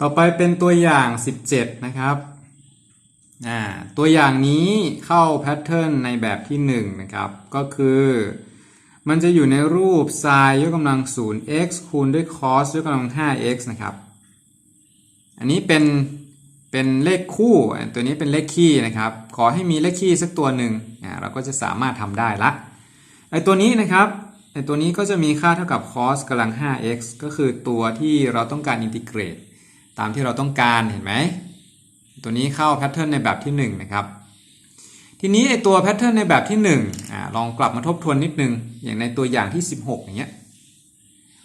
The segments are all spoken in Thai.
ต่อไปเป็นตัวอย่าง 17 นะครับตัวอย่างนี้เข้าแพทเทิร์นในแบบที่ 1 นะครับ ก็คือ มันจะอยู่ในรูป sin ยกกำลัง 0 x คูณด้วย cos ยกกำลัง 5x นะครับ อันนี้เป็นเป็นเลขคู่ ตัวนี้เป็นเลขคี่นะครับ ขอให้มีเลขคี่สักตัวหนึ่งเราก็จะสามารถทำได้ละไอตัวนี้นะครับไอตัวนี้ก็จะมีค่าเท่ากับ cos กำลัง 5x ก็คือตัวที่เราต้องการอินทิเกรต ตามที่เราต้องการเห็นไหม ตัวนี้เข้าแพทเทิร์นในแบบที่1นะครับ ทีนี้ไอตัวแพทเทิร์นในแบบที่1อ่าลองกลับมาทบทวนนิดนึง อย่างในตัวอย่างที่ 16 อย่างเงี้ย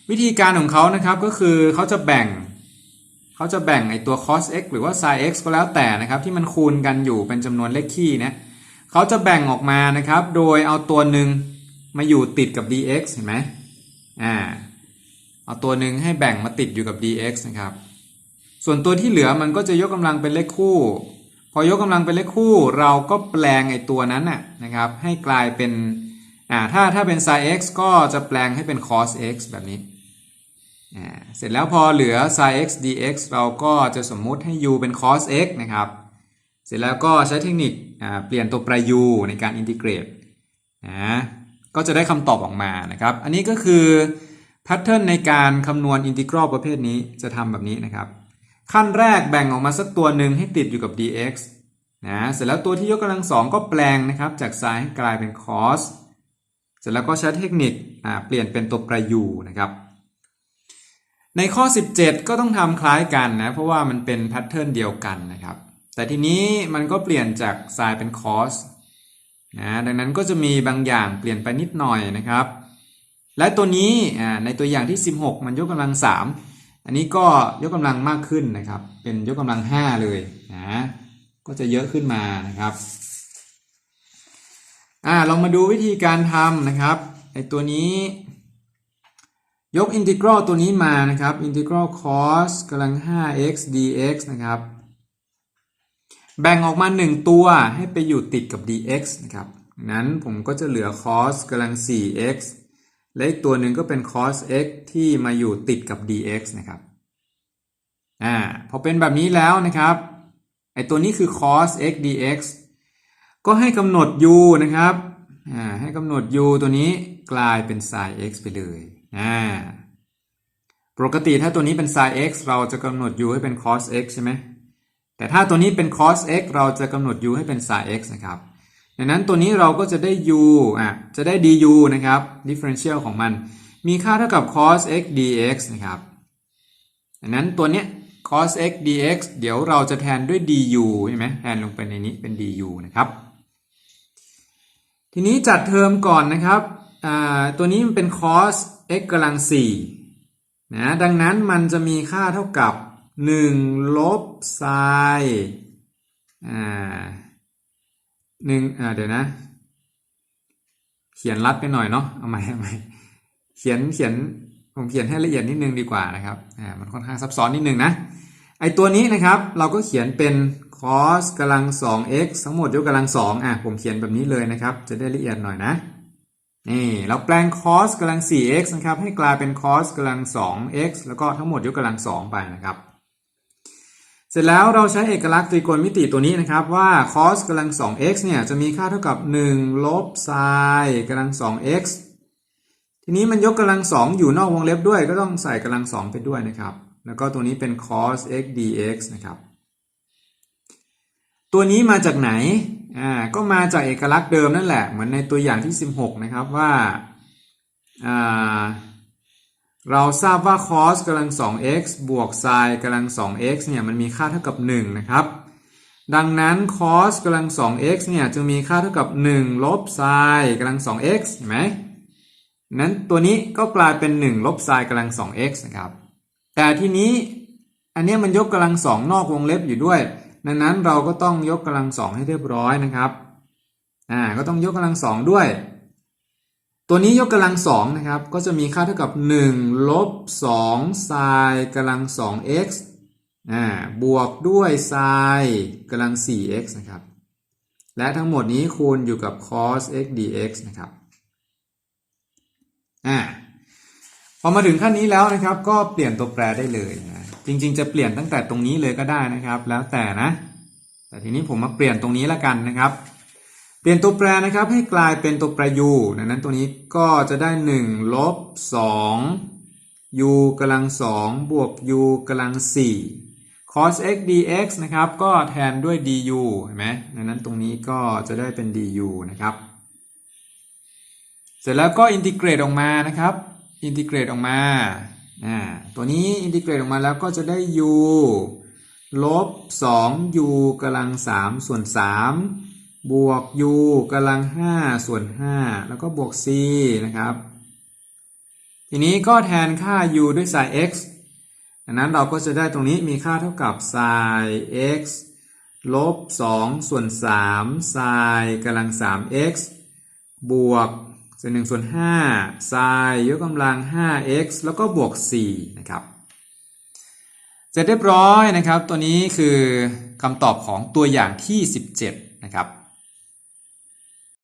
วิธีการของเขานะครับก็คือเขาจะแบ่งเขาจะแบ่งไอตัว cos x หรือว่า sin x ก็แล้วแต่นะครับ ที่มันคูณกันอยู่เป็นจำนวนเลขคี่นะเขาจะแบ่งออกมานะครับ โดยเอาตัวหนึ่งมาอยู่ติดกับ dx เห็นไหมอ่า เอาตัวหนึ่งให้แบ่งมาติดอยู่กับ dx นะครับ ส่วนตัวที่เหลือมันก็จะยกกำลังเป็นเลขคู่ พอยกกำลังเป็นเลขคู่ เราก็แปลงไอตัวนั้นน่ะนะครับ ให้กลายเป็นอ่าถ้าถ้าเป็น sin x ก็จะแปลงให้เป็น cos x แบบนี้อ่าเสร็จแล้วพอเหลือ sin x dx เราก็จะสมมุติให้ u เป็น cos x นะครับ เสร็จแล้วก็ใช้เทคนิคอ่าเปลี่ยนตัวแปร u ในการอินทิเกรตนะก็จะได้คำตอบออกมานะครับ อันนี้ก็คือแพทเทิร์นในการคำนวณอินทิกรัลประเภทนี้จะทำแบบนี้นะครับ ขั้นแรกแบ่งออกมาสักตัวหนึ่งให้ติดอยู่กับ dx นะเสร็จแล้วตัวที่ยกกำลังสองก็แปลงนะครับจาก sin ให้กลายเป็น cos เสร็จแล้วก็ใช้เทคนิคเปลี่ยนเป็นตัวแปร u นะครับ ในข้อ 17 ก็ต้องทำคล้ายกันนะ เพราะว่ามันเป็นแพทเทิร์นเดียวกันนะครับ แต่ทีนี้มันก็เปลี่ยนจาก sin เป็น cos นะดังนั้นก็จะมีบางอย่างเปลี่ยนไปนิดหน่อยนะครับ และตัวนี้ในตัวอย่างที่ 16 มันยกกำลัง3 อันนี้ก็ยกกำลังมากขึ้นนะครับ เป็นยกกำลัง 5 เลยนะก็จะเยอะขึ้นมานะครับอ่าลองมาดูวิธีการทำนะครับไอตัวนี้ ยกอินทิกรัลตัวนี้มานะครับอินทิกรัล cos กำลัง 5x dx นะครับ แบ่งออกมา 1 ตัวให้ไปอยู่ติดกับ dx นะครับนั้นผมก็จะเหลือ cos กำลัง 4x และอีกตัวหนึ่งก็เป็น cos x ที่มาอยู่ติดกับ dx นะครับอ่าพอเป็นแบบนี้แล้วนะครับไอตัวนี้คือ cos x dx ก็ให้กำหนด u นะครับอ่าให้กำหนด u ตัวนี้กลายเป็น sin x ไปเลยอ่าปกติถ้าตัวนี้เป็น sin x เราจะกำหนด u ให้เป็น cos x ใช่ไหมแต่ถ้าตัวนี้เป็น cos x เราจะกำหนด u ให้เป็น sin x นะครับ ดังนั้นตัวนี้เราก็จะได้ u อะจะได้ du นะครับ differential ของมัน มีค่าเท่ากับ cos x dx นะครับดังนั้นตัวเนี้ย cos x dx เดี๋ยวเราจะแทนด้วย du ใช่ไหมแทนลงไปในนี้เป็น du นะครับ ทีนี้จัดเทอมก่อนนะครับตัวนี้มันเป็น cos x กำลัง4นะดังนั้นมันจะมีค่าเท่ากับหนึ่งลบไซอ่า หนึ่งอ่าเดี๋ยวนะ เขียนรัดไปหน่อยเนาะเอาใหม่เอาใหม่เขียนเขียนผมเขียนให้ละเอียดนิดนึงดีกว่านะครับอ่ามันค่อนข้างซับซ้อนนิดนึงนะไอตัวนี้นะครับเราก็เขียนเป็น cos กำลัง 2x ทั้งหมดยกกำลัง2อะผมเขียนแบบนี้เลยนะครับ จะได้ละเอียดหน่อยนะนี่เราแปลง cos กำลัง 4x นะครับให้กลายเป็น cos กำลัง 2x แล้วก็ทั้งหมดยกกำลัง 2 ไปนะครับ เสร็จแล้วเราใช้เอกลักษณ์ตรีโกณมิติตัวนี้นะครับว่า cos กำลัง 2x เนี่ยจะมีค่าเท่ากับ 1 ลบ sin กำลัง 2x ทีนี้มันยกกำลัง 2 อยู่นอกวงเล็บด้วย ก็ต้องใส่กำลัง 2 ไปด้วยนะครับ แล้วก็ตัวนี้เป็น cos x dx นะครับ ตัวนี้มาจากไหน อ่า ก็มาจากเอกลักษณ์เดิมนั่นแหละ เหมือนในตัวอย่างที่ 16 นะครับว่า อ่า เราทราบว่า cos กำลัง 2x บวก sin กำลัง 2x เนี่ยมันมีค่าเท่ากับ 1 นะครับ ดังนั้น cos กำลัง 2x เนี่ยจึงมีค่าเท่ากับ 1 ลบ sin กำลัง 2x เห็นไหมนั้นตัวนี้ก็กลายเป็น 1 ลบ sin กำลัง 2x นะครับ แต่ทีนี้อันนี้มันยกกำลัง 2 นอกวงเล็บอยู่ด้วย ดังนั้นเราก็ต้องยกกำลัง 2 ให้เรียบร้อยนะครับ อ่า ก็ต้องยกกำลัง 2 ด้วย ตัวนี้ยกกำลังสองนะครับ ก็จะมีค่าเท่ากับ1ลบ2 sin กำลัง 2x อ่าบวกด้วย sin กำลัง 4x นะครับ และทั้งหมดนี้คูณอยู่กับ cos x dx นะครับอ่าพอมาถึงขั้นนี้แล้วนะครับ ก็เปลี่ยนตัวแปรได้เลยนะจริง ๆ จะเปลี่ยนตั้งแต่ตรงนี้เลยก็ได้นะครับ แล้วแต่นะ แต่ทีนี้ผมมาเปลี่ยนตรงนี้ละกันนะครับ เปลี่ยนตัวแปรนะครับให้กลายเป็นตัวแปร u ดังนั้นตัวนี้ก็จะได้1ลบ2 u กำลัง2บวก u กำลัง4 cos x dx นะครับ ก็แทนด้วย du เห็นไหมดังนั้นตรงนี้ก็จะได้เป็น du นะครับ เสร็จแล้วก็อินทิเกรตออกมานะครับ อินทิเกรตออกมาอ่าตัวนี้อินทิเกรตออกมาแล้วก็จะได้ u ลบ 2u กำลัง3ส่วน3 บวก u กำลัง 5 ส่วน 5 แล้วก็บวก c นะครับ ทีนี้ก็แทนค่า u ด้วย sin x ดังนั้นเราก็จะได้ตรงนี้มีค่าเท่ากับ sin x ลบ 2 ส่วน 3 sin กำลัง 3x บวกส่วน1ส่วน5 sin ยกกำลัง 5x แล้วก็บวก 4 นะครับเสร็จเรียบร้อยนะครับ ตัวนี้คือคำตอบของตัวอย่างที่ 17 นะครับ